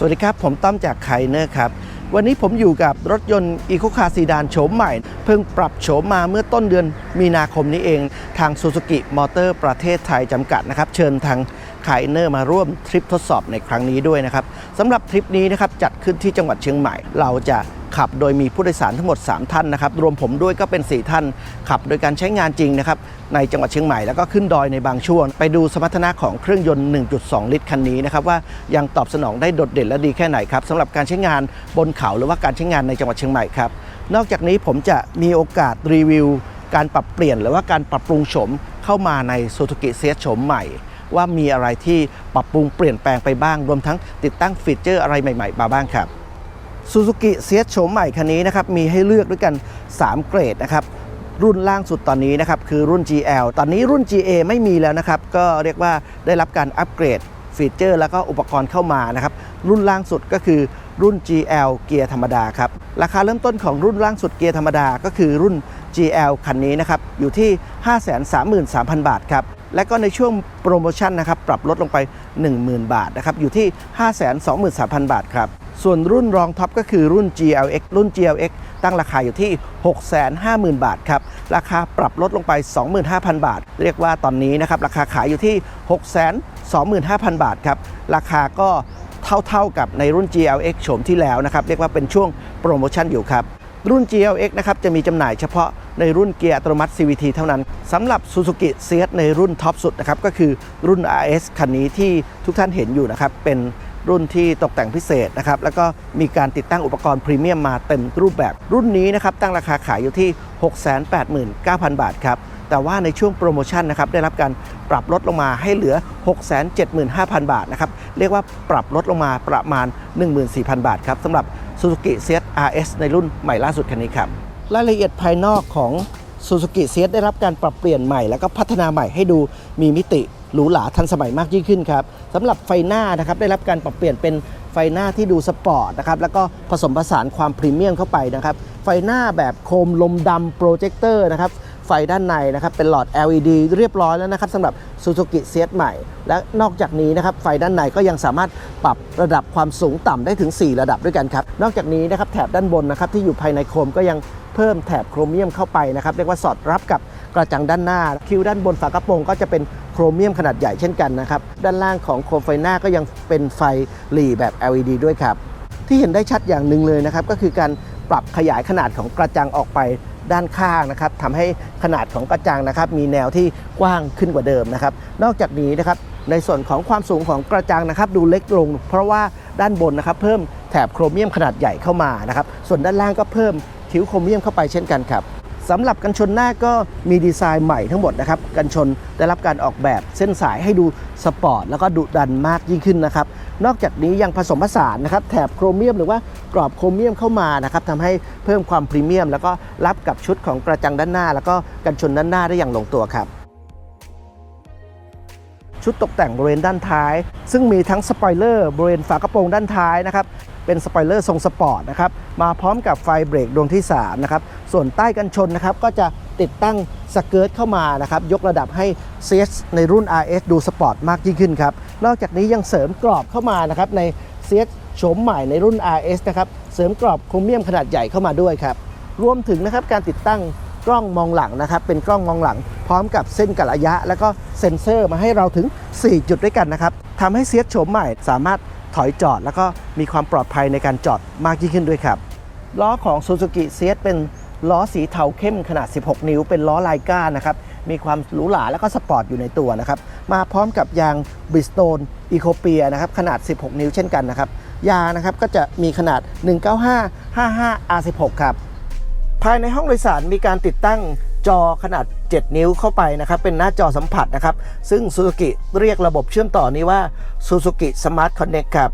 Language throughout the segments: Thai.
สวัสดีครับ ผมต้อมจากไคเนอร์ครับ วันนี้ผมอยู่กับรถยนต์อีโคคาซีดานโฉมใหม่ เพิ่งปรับโฉมมาเมื่อต้นเดือนมีนาคมนี้เอง ทางซูซูกิมอเตอร์ประเทศไทยจำกัดนะครับ เชิญทางไคเนอร์มาร่วมทริปทดสอบในครั้งนี้ด้วยนะครับสำหรับทริปนี้นะครับจัดขึ้นที่จังหวัดเชียงใหม่ เราจะ ขับ โดยมีผู้โดยสารทั้งหมด 3 ท่านนะครับ รวมผมด้วยก็เป็น 4 ท่าน ขับโดยการใช้งานจริงนะครับในจังหวัดเชียงใหม่แล้วก็ขึ้นดอยในบางช่วง ไปดูสมรรถนะของเครื่องยนต์ 1.2 ลิตรคันนี้นะครับว่ายังตอบสนองได้โดดเด่นและดีแค่ไหนครับสำหรับการใช้งานบนเขาหรือว่าการใช้งานในจังหวัดเชียงใหม่ครับนอกจากนี้ผมจะมีโอกาสรีวิว การปรับเปลี่ยนหรือว่าการปรับปรุงโฉมเข้ามาใน Suzuki CS โฉมใหม่ว่ามีอะไรที่ปรับปรุงเปลี่ยนแปลงไปบ้าง รวมทั้งติดตั้งฟีเจอร์อะไรใหม่ ๆ มาบ้างครับ ซูซูกิเซียโฉมใหม่คันนี้นะครับมีให้เลือกด้วยกัน 3 เกรดนะครับรุ่นล่างสุดตอนนี้นะครับคือรุ่น GL ตอนนี้รุ่น GA ไม่มีแล้วนะครับ ก็เรียกว่าได้รับการอัปเกรดฟีเจอร์ แล้วก็อุปกรณ์เข้ามานะครับ รุ่นล่างสุดก็คือรุ่น GL เกียร์ธรรมดาครับ ราคาเริ่มต้นของรุ่นล่างสุดเกียร์ธรรมดาก็คือรุ่น GL คันนี้นะครับ อยู่ที่ 533,000 บาทครับ และก็ในช่วงโปรโมชั่นนะครับปรับลดลงไป 10,000 บาทนะครับอยู่ที่ 523,000 บาทครับส่วนรุ่นรองท็อปก็คือรุ่น GLX รุ่น GLX ตั้งราคาอยู่ที่ 650,000 บาทครับ ราคาปรับลดลงไป 25,000 บาท เรียกว่าตอนนี้นะครับ ราคาขายอยู่ที่ 625,000 บาทครับ ราคาก็เท่าๆกับในรุ่น GLX โฉมที่แล้วนะครับ เรียกว่าเป็นช่วงโปรโมชั่นอยู่ครับ รุ่น GLX นะครับจะมีจำหน่ายเฉพาะในรุ่นเกียร์อัตโนมัติ CVT เท่านั้นสำหรับ Suzuki c s ในรุ่นท็อปสุดนะครับก็คือรุ่น RS คันนี้ที่ทุกท่านเห็นอยู่นะครับเป็นรุ่นที่ตกแต่งพิเศษนะครับแล้วก็มีการติดตั้งอุปกรณ์พรีเมียมมาเต็มรูปแบบ รุ่นนี้นะครับตั้งราคาขายอยู่ที่ 689,000 บาทครับแต่ว่าในช่วงโปรโมชั่นนะครับได้รับการปรับลดลงมาให้เหลือ 675,000 บาทนะครับเรียกว่าปรับลดลงมาประมาณ 14,000 บาทครับสำหรับ Suzuki c s RS ในรุ่นใหม่ล่าสุดคันนี้ครับ รายละเอียดภายนอกของ Suzuki c s ได้รับการปรับเปลี่ยนใหม่ แล้วก็พัฒนาใหม่ให้ดูมีมิติหรูหราทันสมัยมากยิ่งขึ้นครับสำหรับไฟหน้านะครับได้รับการปรับเปลี่ยนเป็นไฟหน้าที่ดูสปอร์ตนะครับแล้วก็ผสมผสานความพรีเมียมเข้าไปนะครับไฟหน้าแบบโคมลมดำโปรเจคเตอร์นะครับ ไฟด้านในนะครับเป็นหลอด LED เรียบร้อยแล้วนะครับสำหรับ Suzuki c s ใหม่ และนอกจากนี้นะครับไฟด้านในก็ยังสามารถปรับระดับความสูงต่ำได้ถึง 4 ระดับด้วยกันครับ นอกจากนี้นะครับแถบด้านบนนะครับที่อยู่ภายในโคมก็ยังเพิ่มแถบโครเมียมเข้าไปนะครับเรียกว่าสอดรับกับกระจังด้านหน้า คิ้วด้านบนฝากระโปรงก็จะเป็นโครเมียมขนาดใหญ่เช่นกันนะครับด้านล่างของโคมไฟหน้าก็ยังเป็นไฟหลีแบบ LED ด้วยครับที่เห็นได้ชัดอย่างหนึ่งเลยนะครับก็คือการปรับขยายขนาดของกระจังออกไป ด้านข้างนะครับทำให้ขนาดของกระจังนะครับ มีแนวที่กว้างขึ้นกว่าเดิมนะครับ นอกจากนี้นะครับในส่วนของความสูงของกระจังนะครับ ดูเล็กลง เพราะว่าด้านบนนะครับ เพิ่มแถบโครเมียมขนาดใหญ่เข้ามานะครับ ส่วนด้านล่างก็เพิ่มคิ้วโครเมียมเข้าไปเช่นกันครับ สำหรับกันชนหน้าก็มีดีไซน์ใหม่ทั้งหมดนะครับกันชนได้รับการออกแบบเส้นสายให้ดูสปอร์ตแล้วก็ดุดันมากยิ่งขึ้นนะครับนอกจากนี้ยังผสมผสานนะครับแถบโครเมียมหรือว่ากรอบโครเมียมเข้ามานะครับทำให้เพิ่มความพรีเมียม แล้วก็รับกับชุดของกระจังด้านหน้า แล้วก็กันชนด้านหน้าได้อย่างลงตัวครับชุดตกแต่งบริเวณด้านท้าย ซึ่งมีทั้งสปอยเลอร์บริเวณฝากระโปรงด้านท้ายนะครับ เป็นสปอยเลอร์ทรงสปอร์ตนะครับมาพร้อมกับไฟเบรกดวงที่3นะครับส่วนใต้กันชนนะครับก็จะติดตั้งสเกิร์ตเข้ามานะครับยกระดับให้ CS ในรุ่น RS ดูสปอร์ตมากยิ่งขึ้นครับนอกจากนี้ยังเสริมกรอบเข้ามานะครับใน CS โฉมใหม่ในรุ่น RS นะครับเสริมกรอบโครเมียมขนาดใหญ่เข้ามาด้วยครับรวมถึงนะครับการติดตั้งกล้องมองหลังนะครับเป็นกล้องมองหลัง พร้อมกับเส้นกะระยะ แล้วก็เซ็นเซอร์มาให้เราถึง 4 จุดด้วยกันนะครับทำให้เซียสโฉมใหม่สามารถ ถอยจอด แล้วก็มีความปลอดภัยในการจอดมากยิ่งขึ้นด้วยครับล้อของ Suzuki c s เป็นล้อสีเทาเข้มขนาด 16 นิ้ว เป็นล้อลายก้านนะครับ มีความหรูหราแล้วก็สปอร์ตอยู่ในตัวนะครับ มาพร้อมกับยาง Bridgestone e c o p i a นะครับ ขนาด 16 นิ้วเช่นกันนะครับ ยางนะครับก็จะมีขนาด 195 55 R16 ครับ ภายในห้องโดยสารมีการติดตั้งจอขนาด 7 นิ้วเข้าไปนะครับเป็นหน้าจอสัมผัสนะครับ ซึ่ง Suzuki เรียกระบบเชื่อมต่อนี้ว่า Suzuki Smart Connect ครับ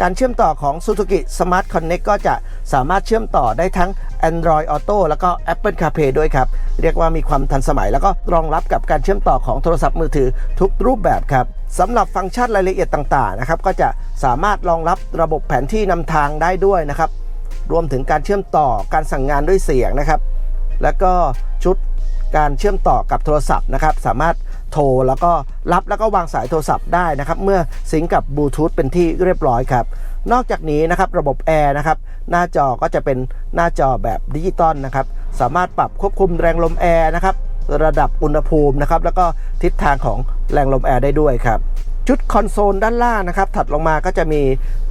การเชื่อมต่อของ Suzuki Smart Connect ก็จะสามารถเชื่อมต่อได้ทั้ง Android Auto แล้วก็ Apple CarPlay ด้วยครับ เรียกว่ามีความทันสมัย แล้วก็รองรับกับการเชื่อมต่อของโทรศัพท์มือถือทุกรูปแบบครับสำหรับฟังก์ชันรายละเอียดต่างๆนะครับก็จะสามารถรองรับระบบแผนที่นำทางได้ด้วยนะครับ รวมถึงการเชื่อมต่อการสั่งงานด้วยเสียงนะครับ แล้วก็ชุด การเชื่อมต่อกับโทรศัพท์นะครับสามารถโทรแล้วก็รับแล้วก็วางสายโทรศัพท์ได้นะครับเมื่อซิงก์กับบลูทูธเป็นที่เรียบร้อยครับนอกจากนี้นะครับระบบแอร์นะครับหน้าจอก็จะเป็นหน้าจอแบบดิจิตอลนะครับสามารถปรับควบคุมแรงลมแอร์นะครับระดับอุณหภูมินะครับแล้วก็ทิศทางของแรงลมแอร์ได้ด้วยครับชุดคอนโซลด้านล่างนะครับถัดลงมาก็จะมี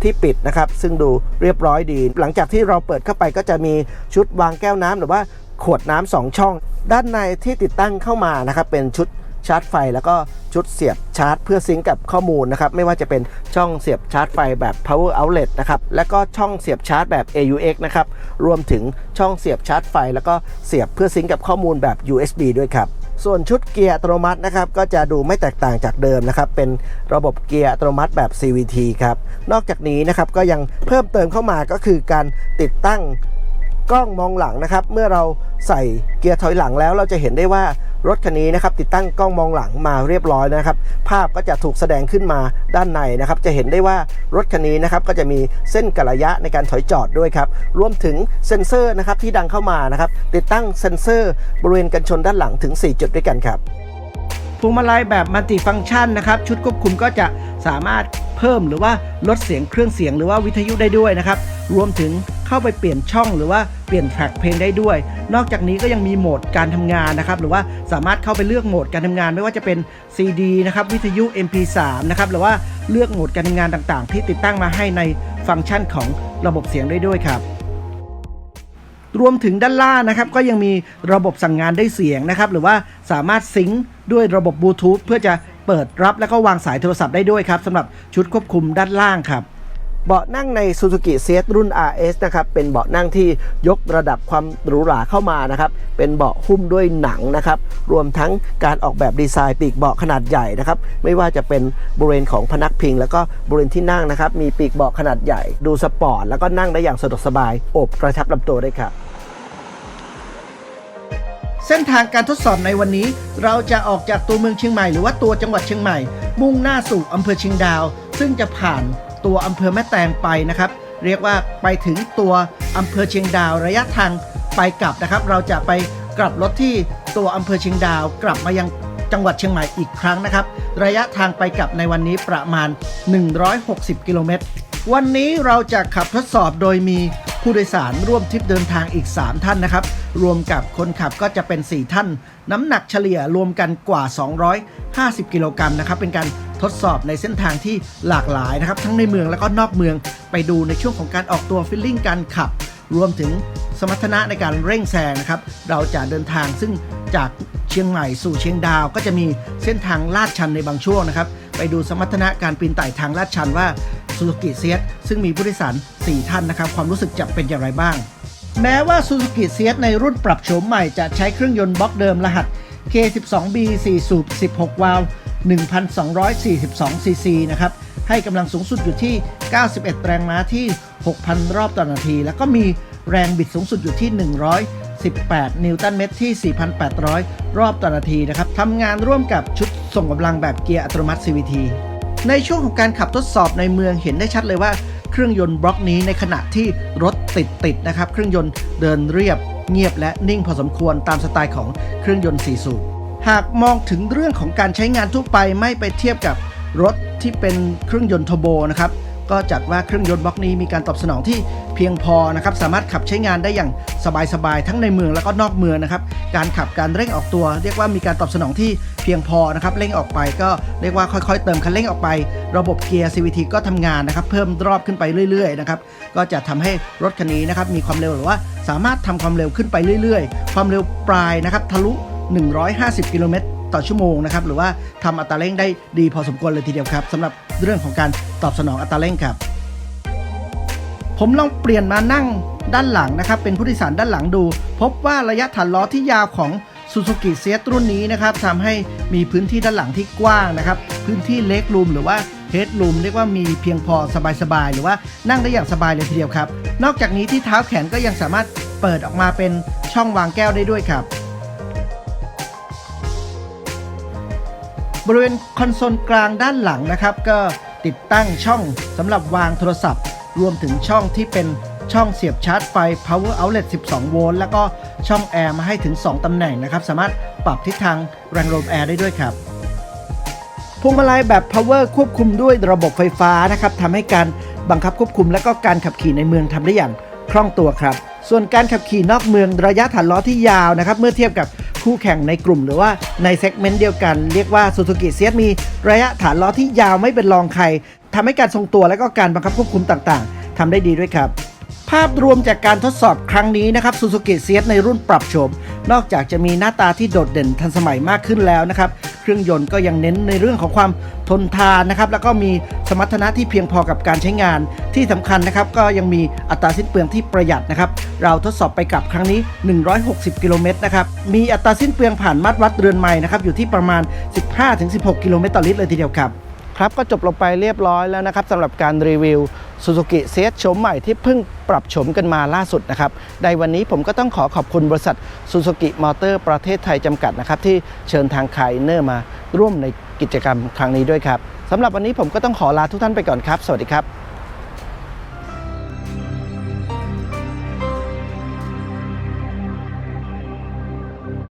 ที่ปิดนะครับ ซึ่งดูเรียบร้อยดี หลังจากที่เราเปิดเข้าไปก็จะมีชุดวางแก้วน้ำหรือว่าขวดน้ำสองช่อง ด้านในที่ติดตั้งเข้ามานะครับเป็นชุดชาร์จไฟ แล้วก็ชุดเสียบชาร์จ เพื่อซิงก์กับข้อมูลนะครับไม่ว่าจะเป็นช่องเสียบชาร์จไฟแบบ power outlet นะครับและก็ช่องเสียบชาร์จแบบ AUX นะครับรวมถึงช่องเสียบชาร์จไฟ แล้วก็เสียบเพื่อซิงก์กับข้อมูลแบบ USB ด้วยครับส่วนชุดเกียร์อัตโนมัตินะครับก็จะดูไม่แตกต่างจากเดิมนะครับเป็นระบบเกียร์อัตโนมัติแบบ CVT ครับนอกจากนี้นะครับก็ยังเพิ่มเติมเข้ามาก็คือการติดตั้ง กล้องมองหลังนะครับ เมื่อเราใส่เกียร์ถอยหลังแล้วเราจะเห็นได้ว่ารถคันนี้นะครับติดตั้งกล้องมองหลังมาเรียบร้อยนะครับ ภาพก็จะถูกแสดงขึ้นมาด้านในนะครับ จะเห็นได้ว่ารถคันนี้นะครับก็จะมีเส้นกระยะในการถอยจอดด้วยครับรวมถึงเซ็นเซอร์นะครับที่ดังเข้ามานะครับ ติดตั้งเซ็นเซอร์บริเวณกันชนด้านหลังถึง 4 จุดด้วยกันครับพวงมาลัยแบบมัลติฟังก์ชันนะครับ ชุดควบคุมก็จะสามารถเพิ่มหรือว่าลดเสียงเครื่องเสียงหรือว่าวิทยุได้ด้วยนะครับ รวมถึง เข้าไปเปลี่ยนช่องหรือว่าเปลี่ยนแทร็กเพลงได้ด้วย นอกจากนี้ก็ยังมีโหมดการทำงานนะครับหรือว่าสามารถเข้าไปเลือกโหมดการทำงาน ไม่ว่าจะเป็น CD นะครับวิทยุ MP3 นะครับหรือว่าเลือกโหมดการทำงานต่างๆ ที่ติดตั้งมาให้ในฟังก์ชันของระบบเสียงได้ด้วยครับรวมถึงด้านล่างนะครับก็ยังมีระบบสั่งงานได้เสียงนะครับหรือว่าสามารถซิงค์ด้วยระบบบลูทูธเพื่อจะเปิดรับแล้วก็วางสายโทรศัพท์ได้ด้วยครับสำหรับชุดควบคุมด้านล่างครับ เบาะนั่งใน Suzuki c รุ่น RS นะครับ เป็นเบาะนั่งที่ยกระดับความหรูหราเข้ามานะครับ เป็นเบาะหุ้มด้วยหนังนะครับ รวมทั้งการออกแบบดีไซน์ปีกเบาะขนาดใหญ่นะครับ ไม่ว่าจะเป็นบริเวณของพนักพิง แล้วก็บริเวณที่นั่งนะครับ มีปีกเบาะขนาดใหญ่ ดูสปอร์ตแล้วก็นั่งได้อย่างสะดวกสบาย โอบกระชับลำตัวได้ครับเส้นทางการทดสอบในวันนี้ เราจะออกจากตัวเมืองเชียงใหม่หรือว่าตัวจังหวัดเชียงใหม่ มุ่งหน้าสู่อำเภอเชียงดาว ซึ่งจะผ่าน ตัวอำเภอแม่แตงไปนะครับ เรียกว่าไปถึงตัวอำเภอเชียงดาวระยะทางไปกลับนะครับ เราจะไปกลับรถที่ตัวอำเภอเชียงดาว กลับมายังจังหวัดเชียงใหม่อีกครั้งนะครับ ระยะทางไปกลับในวันนี้ประมาณ 160 กิโลเมตร วันนี้เราจะขับทดสอบโดยมีผู้โดยสารร่วมทริปเดินทางอีก 3 ท่านนะครับ รวมกับคนขับก็จะเป็น 4 ท่าน น้ำหนักเฉลี่ยรวมกันกว่า 250 กิโลกรัมนะครับ เป็นการ ทดสอบในเส้นทางที่หลากหลายนะครับ ทั้งในเมืองและก็นอกเมืองไปดูในช่วงของการออกตัวฟิลลิ่งการขับ รวมถึงสมรรถนะในการเร่งแซงนะครับ เราจะเดินทางซึ่งจากเชียงใหม่สู่เชียงดาวก็จะมีเส้นทางลาดชันในบางช่วงนะครับ ไปดูสมรรถนะการปีนไต่ทางลาดชันว่าซูซูกิเซียซึ่งมีผู้โดยสาร 4 ท่านนะครับ ความรู้สึกจะเป็นอย่างไรบ้าง แม้ว่า Suzuki s ในรุ่นปรับโฉมใหม่จะใช้เครื่องยนต์บล็อกเดิมรหัส K12B 4สูบ16 วาล์ว 1,242 ซีซีนะครับ ให้กำลังสูงสุดอยู่ที่ 91 แรงม้าที่ 6,000 รอบต่อนาที แล้วก็มีแรงบิดสูงสุดอยู่ที่ 118 นิวตันเมตรที่ 4,800 รอบต่อนาทีนะครับทำงานร่วมกับชุดส่งกำลังแบบเกียร์อัตโนมัติ CVT ในช่วงของการขับทดสอบในเมืองเห็นได้ชัดเลยว่าเครื่องยนต์บล็อกนี้ในขณะที่รถติดติดนะครับ เครื่องยนต์เดินเรียบเงียบและนิ่งพอสมควรตามสไตล์ของเครื่องยนต์4สูบ หากมองถึงเรื่องของการใช้งานทั่วไปไม่ไปเทียบกับรถที่เป็นเครื่องยนต์โทโบนะครับก็จัดว่าเครื่องยนต์บล็อกนี้มีการตอบสนองที่เพียงพอนะครับสามารถขับใช้งานได้อย่างสบายๆทั้งในเมืองแล้วก็นอกเมืองนะครับการขับการเร่งออกตัว เรียกว่ามีการตอบสนองที่เพียงพอนะครับเร่งออกไปก็เรียกว่าค่อยๆ เติมคันเร่งออกไป ระบบเกียร์ CVT ก็ทำงานนะครับเพิ่มรอบขึ้นไปเรื่อยๆนะครับก็จะทำให้รถคันนี้นะครับมีความเร็วหรือว่าสามารถทำความเร็วขึ้นไปเรื่อย ๆ ความเร็วปลายนะครับทะลุ 150 กิโลเมตรต่อชั่วโมงนะครับ หรือว่าทำอัตราเร่งได้ดีพอสมควรเลยทีเดียวครับสำหรับเรื่องของการตอบสนองอัตราเร่งครับ ผมลองเปลี่ยนมานั่งด้านหลังนะครับ เป็นผู้โดยสารด้านหลังดู พบว่าระยะฐานล้อที่ยาวของ Suzuki s รุ่นนี้นะครับทำให้มีพื้นที่ด้านหลังที่กว้างนะครับ พื้นที่เล็กรูมหรือว่าเฮดรูมเรียกว่ามีเพียงพอสบายๆ หรือว่านั่งได้อย่างสบายเลยทีเดียวครับ นอกจากนี้ที่เท้าแขนก็ยังสามารถเปิดออกมาเป็นช่องวางแก้วได้ด้วยครับ บริเวณคอนโซลกลางด้านหลังนะครับ ก็ติดตั้งช่องสำหรับวางโทรศัพท์ รวมถึงช่องที่เป็นช่องเสียบชาร์จไฟ power outlet 12 โวลต์แล้วก็ช่องแอร์มาให้ถึง 2 ตำแหน่งนะครับ สามารถปรับทิศทางแรงลมแอร์ได้ด้วยครับพวงมาลัยแบบ power ควบคุมด้วยระบบไฟฟ้านะครับทำให้การบังคับควบคุม และก็การขับขี่ในเมืองทำได้อย่างคล่องตัวครับ ส่วนการขับขี่นอกเมืองระยะฐานล้อที่ยาวนะครับ เมื่อเทียบกับ คู่แข่งในกลุ่มหรือว่าในเซกเมนต์เดียวกัน เรียกว่า Suzuki s ียมีระยะฐานล้อที่ยาวไม่เป็นรองใครทำให้การทรงตัวและก็การบังคับควบคุมต่างๆทำได้ดีด้วยครับ ภาพรวมจากการทดสอบครั้งนี้นะครับ Suzuki s ียในรุ่นปรับโฉม นอกจากจะมีหน้าตาที่โดดเด่นทันสมัยมากขึ้นแล้วนะครับ เครื่องยนต์ก็ยังเน้นในเรื่องของความทนทานนะครับ แล้วก็มีสมรรถนะที่เพียงพอกับการใช้งาน ที่สำคัญนะครับ ก็ยังมีอัตราสิ้นเปลืองที่ประหยัดนะครับ เราทดสอบไปกับครั้งนี้ 160 กิโลเมตรนะครับ มีอัตราสิ้นเปลืองผ่านมัดวัดเรือนไม้นะครับ อยู่ที่ประมาณ 15-16 กิโลเมตรต่อลิตรเลยทีเดียวครับ ครับก็จบลงไปเรียบร้อยแล้วนะครับสำหรับการรีวิว Suzuki c โฉมใหม่ที่เพิ่งปรับโฉมกันมาล่าสุดนะครับในวันนี้ผมก็ต้องขอขอบคุณบริษัท Suzuki Motor ประเทศไทยจำกัดนะครับที่เชิญทางคายเนอร์มาร่วมในกิจกรรมครั้งนี้ด้วยครับสำหรับวันนี้ผมก็ต้องขอลาทุกท่านไปก่อนครับ สวัสดีครับ